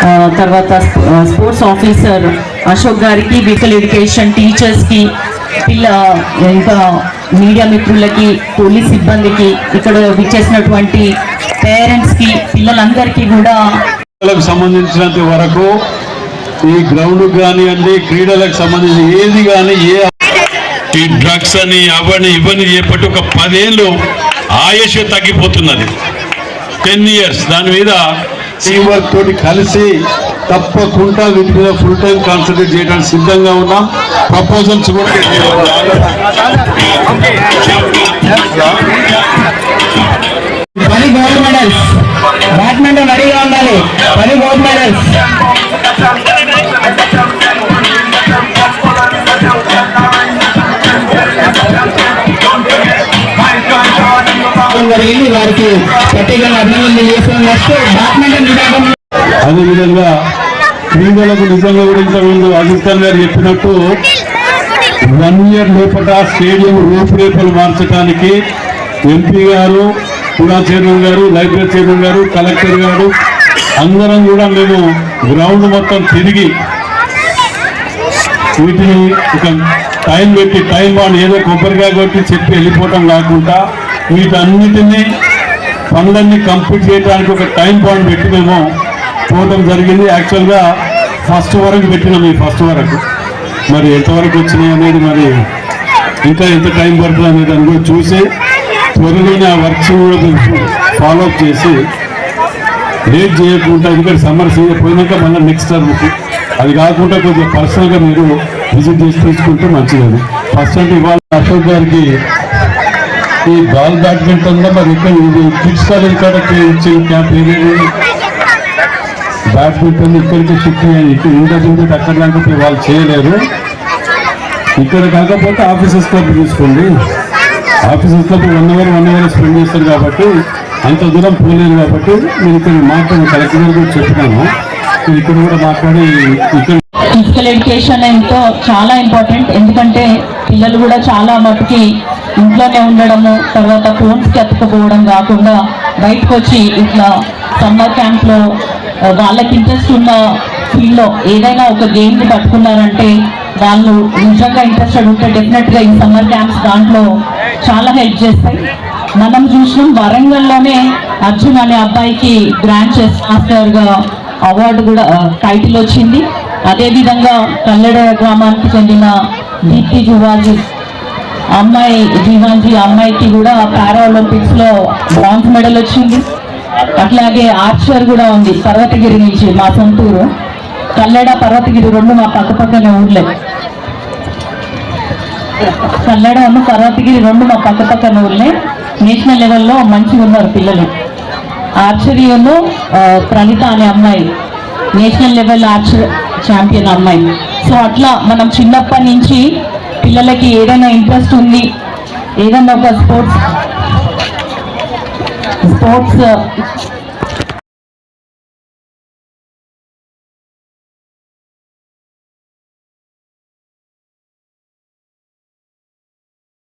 ఆ, తర్వాత sports officer Ashok గారికి ఫిజికల్ ఎడ్యుకేషన్ టీచర్స్కి పిల్ల ఇంకా మీడియా మిత్రులకి పోలీస్ సిబ్బందికి ఇక్కడ విచ్చేసినటువంటి పేరెంట్స్కి పిల్లలందరికీ కూడా క్రీడలకు సంబంధించినంత వరకు ఈ గ్రౌండ్ కానివ్వండి క్రీడలకు సంబంధించి ఏది కానీ ఏ ఈ డ్రగ్స్ అని అవని ఇవని చేపట్టి ఒక పదేళ్ళు ఆయుష్ తగ్గిపోతున్నది. టెన్ ఇయర్స్ దాని మీద టీం వర్క్ తోటి కలిసి తప్పకుండా వీటి మీద ఫుల్ టైం కాన్సన్ట్రేట్ చేయడానికి సిద్ధంగా ఉన్నాం. ప్రపోజల్స్ కూడా పది గోల్డ్ మెడల్స్ బ్యాడ్మింటన్ రెడీగా ఉండాలి. పది గోల్డ్ మెడల్స్ జరిగింది. వారికి ప్రత్యేకంగా అభినందనలు చేస్తున్న నెక్స్ట్ బ్యాడ్మింటన్ విభాగం. అదేవిధంగా క్రీడలకు నిజంగా కూడా ఇంతకుముందు అజిత్ గారు చెప్పినట్టు వన్ ఇయర్ లోపల స్టేడియం రూపురేఖలు మార్చడానికి ఎంపీ గారు కూడా చైర్మన్ గారు లైబ్రరీ చైర్మన్ గారు కలెక్టర్ గారు అందరం కూడా మేము గ్రౌండ్ మొత్తం తిరిగి వీటిని ఒక టైం పెట్టి టైం బాండ్ ఏదో కొబ్బరికాయ కొట్టి చెప్పి వెళ్ళిపోవటం కాకుండా వీటన్నిటినీ పనులన్నీ కంప్లీట్ చేయడానికి ఒక టైం పాయింట్ పెట్టి మేము పోవటం జరిగింది. యాక్చువల్గా ఫస్ట్ వరకు పెట్టినాం ఈ ఫస్ట్ వరకు. మరి ఎంతవరకు వచ్చినాయి అనేది మరి ఇంకా ఎంత టైం పడుతుంది అనేది అని కూడా చూసి త్వరలోనే ఆ వర్క్స్ కూడా ఫాలో అప్ చేసి లేట్ చేయకుండా ఎందుకంటే సమ్మర్ సీజన్ పోయినాక మళ్ళీ నెక్స్ట్ టర్మ్కి అది కాకుండా కొంచెం పర్సనల్గా మీరు విజిట్ చేసి తీసుకుంటే మంచిది ఫస్ట్ అంటే ఇవాళ అశోక్ గారికి ఈ బాల్ బ్యాడ్మింటన్లో మరి ఇక్కడ కిడ్స్ కాలేజ్ కాడ ఇచ్చిన క్యాంప్ ఏదేది బ్యాడ్మింటన్ ఇక్కడికి షిఫ్ట్ అయ్యాయి. ఇక్కడ ఇంటర్ అక్కడ కాకపోతే వాళ్ళు చేయలేరు. ఇక్కడ కాకపోతే ఆఫీసెస్ క్లబ్ తీసుకోండి. Offices club one hour one hour spend చేస్తారు కాబట్టి అంత దూరం పోలేదు కాబట్టి నేను ఇక్కడ మాట్లాడి కలెక్టర్ గారు కూడా చెప్పినాను. మీరు ఇక్కడ కూడా మాట్లాడి ఇక్కడ ఫిజికల్ ఎడ్యుకేషన్ ఎంతో చాలా ఇంపార్టెంట్ ఎందుకంటే పిల్లలు కూడా చాలా మటుకి ఇంట్లోనే ఉండడము తర్వాత ఫోన్స్కి ఎత్తుకుపోవడం కాకుండా బయటకు వచ్చి ఇట్లా సమ్మర్ క్యాంప్లో వాళ్ళకి ఇంట్రెస్ట్ ఉన్న ఫీల్డ్లో ఏదైనా ఒక గేమ్ని పట్టుకున్నారంటే వాళ్ళు నిజంగా ఇంట్రెస్టెడ్ ఉంటే డెఫినెట్గా ఈ సమ్మర్ క్యాంప్స్ దాంట్లో చాలా హెల్ప్ చేస్తాయి. మనం చూసినాం వరంగల్లోనే అర్జున్ అనే అబ్బాయికి గ్రాండ్ చెస్ మాస్టర్గా అవార్డు కూడా టైటిల్ వచ్చింది. అదేవిధంగా కల్లెడ గ్రామానికి చెందిన దీప్తి జువాజీ అమ్మాయి జీవాంజీ అమ్మాయికి కూడా పారా ఒలింపిక్స్లో బ్రాంజ్ మెడల్ వచ్చింది. అట్లాగే ఆర్చర్ కూడా ఉంది పర్వతగిరి నుంచి మా సొంతూరు. కల్లెడ పర్వతగిరి రెండు మా పక్క పక్కనే ఊర్లే. కల్లెడ పర్వతగిరి రెండు మా పక్క పక్కన ఊర్లే. నేషనల్ లెవెల్లో మంచిగా ఉన్నారు పిల్లలు. ఆర్చరీలో ప్రణిత అనే అమ్మాయి నేషనల్ లెవెల్ ఆర్చర్ ఛాంపియన్ అమ్మాయి. సో అట్లా మనం చిన్నప్పటి నుంచి పిల్లలకి ఏదైనా ఇంట్రెస్ట్ ఉంది ఏదైనా ఒక స్పోర్ట్స్ స్పోర్ట్స్